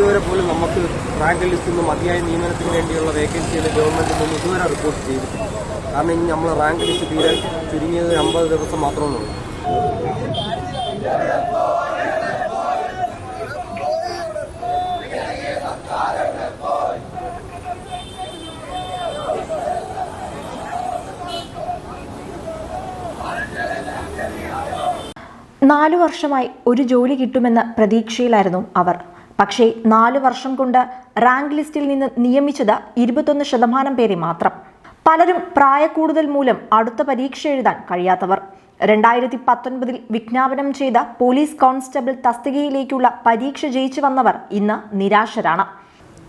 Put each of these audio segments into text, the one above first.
ഇതുവരെ പോലും നമുക്ക് റാങ്ക് ലിസ്റ്റിൽ നിന്ന് മതിയായ നിയമനത്തിന് വേണ്ടിയുള്ള വേക്കൻസികൾ ഗവൺമെന്റിൽ നിന്ന് ഇതുവരെ റിപ്പോർട്ട് ചെയ്തിട്ടില്ല. കാരണം ഇനി നമ്മൾ റാങ്ക് ലിസ്റ്റ് തീരാൻ ചുരുങ്ങിയത് അമ്പത് ദിവസം മാത്രമേ നാലു വർഷമായി ഒരു ജോലി കിട്ടുമെന്ന പ്രതീക്ഷയിലായിരുന്നു അവർ. പക്ഷേ നാലു വർഷം കൊണ്ട് റാങ്ക് ലിസ്റ്റിൽ നിന്ന് നിയമിച്ചത് ഇരുപത്തൊന്ന് ശതമാനം പേരെ മാത്രം. പലരും പ്രായക്കൂടുതൽ മൂലം അടുത്ത പരീക്ഷ എഴുതാൻ കഴിയാത്തവർ. രണ്ടായിരത്തി പത്തൊൻപതിൽ വിജ്ഞാപനം ചെയ്ത പോലീസ് കോൺസ്റ്റബിൾ തസ്തികയിലേക്കുള്ള പരീക്ഷ ജയിച്ചു വന്നവർ ഇന്ന് നിരാശരാണ്.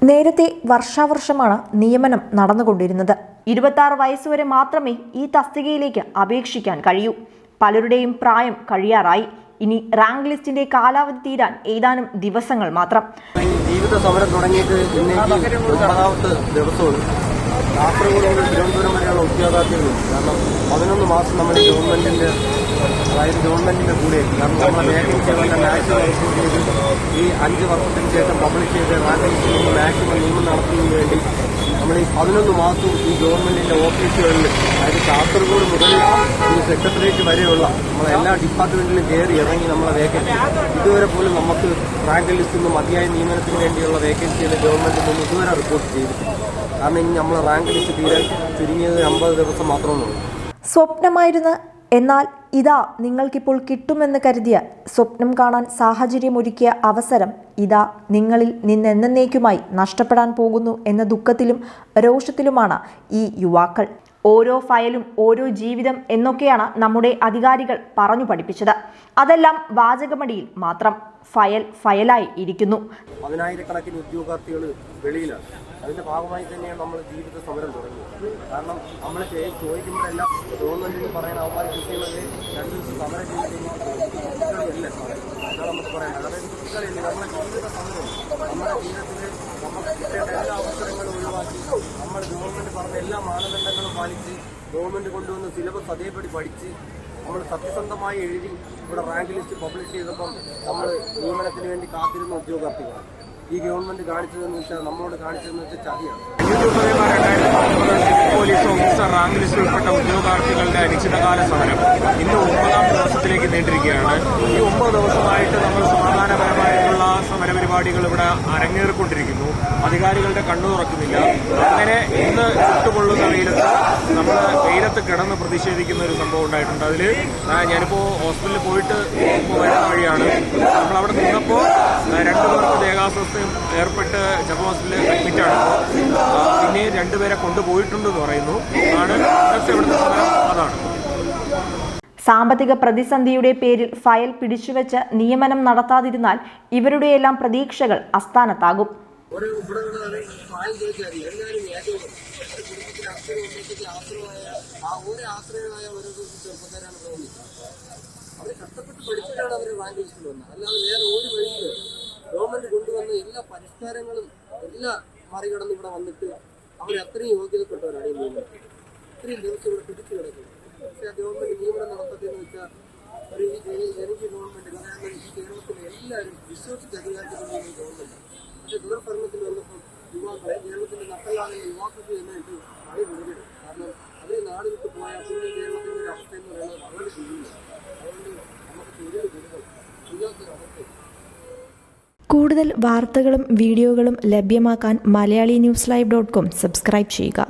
നേരത്തെ വർഷാവർഷമാണ് നിയമനം നടന്നുകൊണ്ടിരുന്നത്. ഇരുപത്തി വയസ്സുവരെ മാത്രമേ ഈ തസ്തികയിലേക്ക് അപേക്ഷിക്കാൻ കഴിയൂ. പലരുടെയും പ്രായം കഴിയാറായി. ഇനി റാങ്ക് ലിസ്റ്റിന്റെ കാലാവധി തീരാൻ ഏതാനും ദിവസങ്ങൾ മാത്രം. ജീവിത സമരം തുടങ്ങിയിട്ട് മുതൽ തിരുവനന്തപുരം വരെയുള്ള ഉദ്യോഗാർത്ഥികളും കാരണം പതിനൊന്ന് മാസം നമ്മൾ ഗവൺമെന്റിന്റെ അതായത് ഗവൺമെന്റിന്റെ കൂടെ ഈ അഞ്ച് വർഷത്തിന് ശേഷം പബ്ലിഷ് ചെയ്ത് റാങ്ക് ലിസ്റ്റിൽ മാക്സിമം നിയമം നടത്തുന്നതിന് വേണ്ടി നമ്മൾ ഈ പതിനൊന്ന് മാസവും ഈ ഗവൺമെന്റിന്റെ ഓഫീസുകളിൽ അതായത് കാസർഗോഡ് മുതൽ ഈ സെക്രട്ടേറിയറ്റ് വരെയുള്ള നമ്മളെ എല്ലാ ഡിപ്പാർട്ട്മെന്റിലും കയറി ഇറങ്ങി നമ്മളെ വേക്കൻസി ഇതുവരെ പോലും നമുക്ക് റാങ്ക് ലിസ്റ്റിൽ നിന്ന് മതിയായ നിയമനത്തിന് വേണ്ടിയുള്ള വേക്കൻസികൾ ഗവൺമെന്റിൽ നിന്നും ഇതുവരെ റിപ്പോർട്ട് ചെയ്തിട്ടില്ല. കാരണം ഇനി നമ്മളെ റാങ്ക് ലിസ്റ്റ് തീരാൻ ചുരുങ്ങിയത് അമ്പത് ദിവസം മാത്രമേ ഉള്ളൂ. സ്വപ്നമായിരുന്ന എന്നാൽ ഇതാ നിങ്ങൾക്കിപ്പോൾ കിട്ടുമെന്ന് കരുതിയ സ്വപ്നം കാണാൻ സാഹചര്യമൊരുക്കിയ അവസരം ഇതാ നിങ്ങളിൽ നിന്നെന്നേക്കുമായി നഷ്ടപ്പെടാൻ പോകുന്നു എന്ന ദുഃഖത്തിലും രോഷത്തിലുമാണ് ഈ യുവാക്കൾ. ഓരോ ഫയലും ഓരോ ജീവിതം എന്നൊക്കെയാണ് നമ്മുടെ അധികാരികൾ പറഞ്ഞു പഠിപ്പിച്ചത്. അതെല്ലാം വാചകമടിയിൽ മാത്രം. ഫയൽ ഫയലായി ഇരിക്കുന്നു. പതിനായിരക്കണക്കിന് ഉദ്യോഗാർത്ഥികൾ വെളിയിലാണ്. അതിന്റെ ഭാഗമായി തന്നെയാണ് നമ്മൾ ജീവിത സമരം തുടങ്ങിയത് കാരണം നമ്മൾ ചോദിക്കുമ്പോഴെല്ലാം ഗവൺമെന്റിന് പറയാൻ അവന്മാർ കുട്ടികളെ സമരം ചെയ്ത് പറയാൻ ജീവിത സമരം നമ്മൾ ഗവൺമെന്റ് പറഞ്ഞ എല്ലാ മാനദണ്ഡങ്ങളും പാലിച്ച് ഗവൺമെന്റ് കൊണ്ടുവന്ന സിലബസ് അതേപടി പഠിച്ച് നമ്മൾ സത്യസന്ധമായി എഴുതി ഇവിടെ റാങ്ക് ലിസ്റ്റ് പബ്ലിഷ് ചെയ്തപ്പം നമ്മൾ നിയമനത്തിന് വേണ്ടി കാത്തിരുന്ന ഉദ്യോഗാർത്ഥികളാണ്. ഈ ഗവൺമെന്റ് കാണിച്ചതെന്ന് വെച്ചാൽ നമ്മളോട് കാണിച്ചതെന്ന് വെച്ചാൽ ചതിയാണ്. പോലീസ് ഓഫീസർ റാങ്ക് ലിസ്റ്റിൽ ഉൾപ്പെട്ട ഉദ്യോഗാർത്ഥികളുടെ അനിശ്ചിതകാല സമരം ഇന്ന് ഒമ്പതാം ദിവസത്തിലേക്ക് നീണ്ടിരിക്കുകയാണ് ഈ ഒമ്പത് ദിവസമായിട്ട് നമ്മൾ സമാധാനപരമായിട്ടുള്ള സമരപരിപാടികൾ ഇവിടെ അരങ്ങേറിക്കൊണ്ടിരിക്കുന്നു. അധികാരികളുടെ കണ്ണു തുറക്കുന്നില്ല. അങ്ങനെ ഇന്ന് ചുട്ടുകൊള്ളുന്ന വെയിലത്ത് നമ്മൾ വെയിലത്ത് കിടന്ന് പ്രതിഷേധിക്കുന്ന ഒരു സംഭവം ഉണ്ടായിട്ടുണ്ട്. അതിൽ ഞാനിപ്പോൾ ഹോസ്പിറ്റലിൽ പോയിട്ട് വരുന്ന വഴിയാണ്. നമ്മളവിടെ നിന്നപ്പോൾ രണ്ടു പേർക്ക് ദേഹാസ്വസ്ഥയും ഏർപ്പെട്ട് ജപ്പ ഹോസ്പിറ്റലിൽ അഡ്മിറ്റാണ് പിന്നെയും പിന്നെ രണ്ടുപേരെ കൊണ്ടുപോയിട്ടുണ്ടെന്ന് പറയുന്നു. ആണ് ഇവിടുത്തെ അതാണ്. സാമ്പത്തിക പ്രതിസന്ധിയുടെ പേരിൽ ഫയൽ പിടിച്ചുവെച്ച് നിയമനം നടത്താതിരുന്നാൽ ഇവരുടെയെല്ലാം പ്രതീക്ഷകൾ അസ്ഥാനത്താകും. ആ ഒരു ഒരു കഷ്ടപ്പെട്ട് അവർ അല്ലാതെ വേറെ ഒരു കൊണ്ടുവന്ന എല്ലാ എല്ലാം മറികടന്ന് ഇവിടെ വന്നിട്ട് അവർ യോഗ്യതപ്പെട്ടവരാണ് ഇത്രയും ദിവസം ഇവിടെ പിടിച്ചു കിടക്കും പക്ഷേ ഗവൺമെന്റ് നിയമനം നടത്തതെന്ന് വെച്ചാൽ ഒരു എനിക്ക് ഗവൺമെന്റ് കാരണം കേരളത്തിലെ എല്ലാവരും വിശ്വസിച്ച് അധികാരത്തിൽ ഗവൺമെന്റ് പക്ഷേ ദുർഭരണത്തിൽ വന്നപ്പോൾ യുവാക്കളെ കേരളത്തിന്റെ നട്ടലാണെന്ന യുവാക്കൾക്ക് തന്നെ ഇത് പണി കാരണം അവർ നാട് വിട്ട് പോയാൽ പിന്നെ കേരളത്തിന്റെ ഒരു അവസ്ഥ എന്ന് പറയുന്നത് വളരെ ശരിയില്ല അതുകൊണ്ട് നമുക്ക് തൊഴിൽ കൊടുക്കണം ഇല്ലാത്ത അവസ്ഥ. കൂടുതൽ വാർത്തകളും വീഡിയോകളും ലഭ്യമാക്കാൻ Malayali news live dot com subscribe ചെയ്യുക.